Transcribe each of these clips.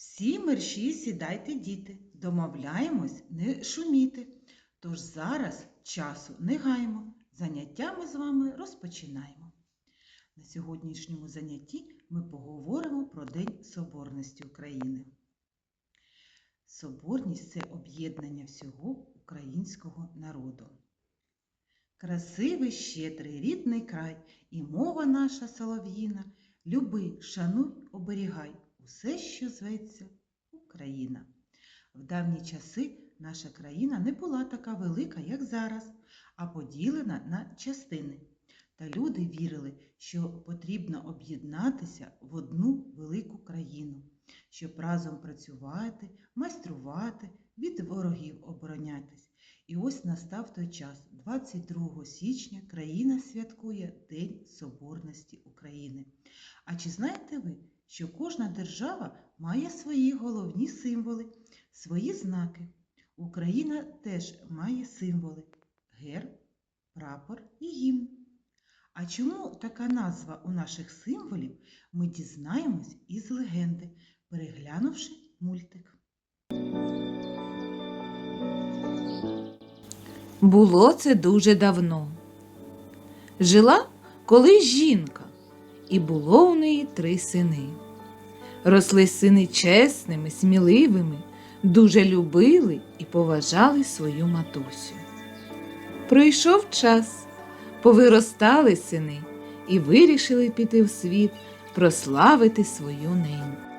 Всі мерщі сідайте, діти, домовляємось не шуміти. Тож зараз часу не гаймо, заняття ми з вами розпочинаємо. На сьогоднішньому занятті ми поговоримо про День Соборності України. Соборність це об'єднання всього українського народу. Красивий, щедрий рідний край, і мова наша солов'їна. Люби, шануй, оберігай усе, що зветься Україна. В давні часи наша країна не була така велика, як зараз, а поділена на частини. Та люди вірили, що потрібно об'єднатися в одну велику країну, щоб разом працювати, майструвати, від ворогів оборонятись. І ось настав той час, 22 січня, країна святкує День Соборності України. А чи знаєте ви, що кожна держава має свої головні символи, свої знаки? Україна теж має символи герб, прапор і гімн. А чому така назва у наших символів, ми дізнаємось із легенди, переглянувши мультик. Було це дуже давно. Жила колись жінка, і було у неї три сини. Росли сини чесними, сміливими, дуже любили і поважали свою матусю. Пройшов час, повиростали сини і вирішили піти в світ прославити свою неньку.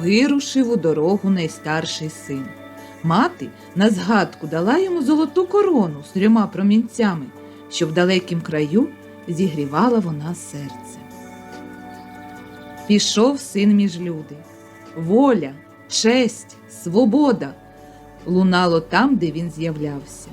Вирушив у дорогу найстарший син. Мати на згадку дала йому золоту корону з трьома промінцями, що в далекім краю зігрівала вона серце. Пішов син між люди. Воля, честь, свобода лунало там, де він з'являвся.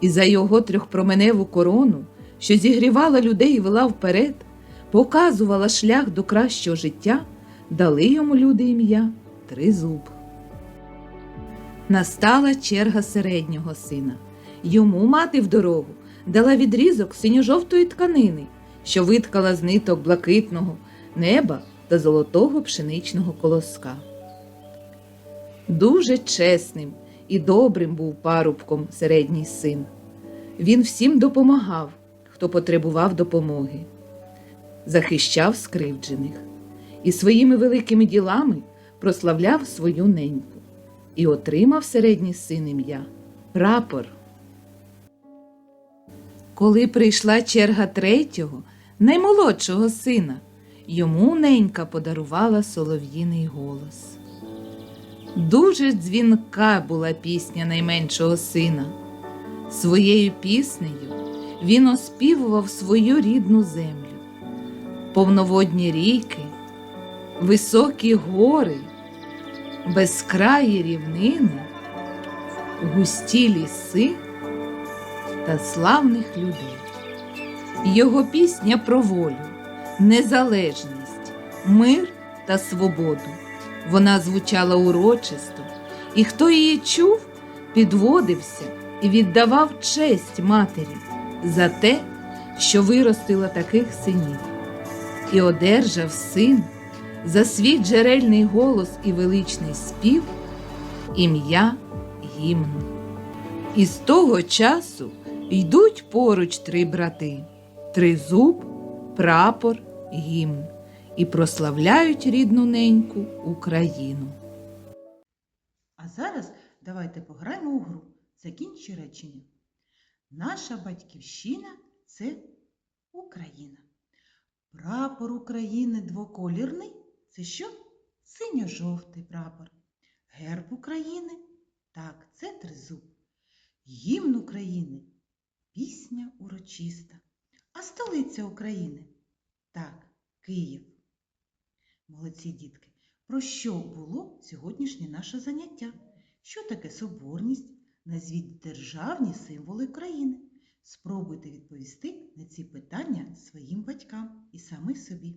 І за його трьохпроменеву корону, що зігрівала людей і вела вперед, показувала шлях до кращого життя, дали йому люди ім'я Тризуб. Настала черга середнього сина. Йому мати в дорогу дала відрізок синьо-жовтої тканини, що виткала з ниток блакитного неба та золотого пшеничного колоска. Дуже чесним і добрим був парубком середній син. Він всім допомагав, хто потребував допомоги, захищав скривджених і своїми великими ділами прославляв свою неньку і отримав середній син ім'я прапор. Коли прийшла черга третього, наймолодшого сина, йому ненька подарувала солов'їний голос. Дуже дзвінка була пісня найменшого сина. Своєю піснею він оспівував свою рідну землю, повноводні ріки, високі гори безкраї рівнини, густі ліси та славних людей. Його пісня про волю, незалежність, мир та свободу. Вона звучала урочисто, і хто її чув, підводився і віддавав честь матері за те, що виростила таких синів, і одержав син за свій джерельний голос і величний спів, ім'я гімн. І з того часу йдуть поруч три брати тризуб, прапор, гімн і прославляють рідну неньку Україну. А зараз давайте пограємо у гру. Закінчи речення. Наша батьківщина це Україна. Прапор України двоколірний це що? Синьо-жовтий прапор. Герб України так, це тризуб. Гімн України пісня урочиста. А столиця України так, Київ. Молодці дітки. Про що було сьогоднішнє наше заняття? Що таке соборність? Назвіть державні символи країни. Спробуйте відповісти на ці питання своїм батькам і самі собі.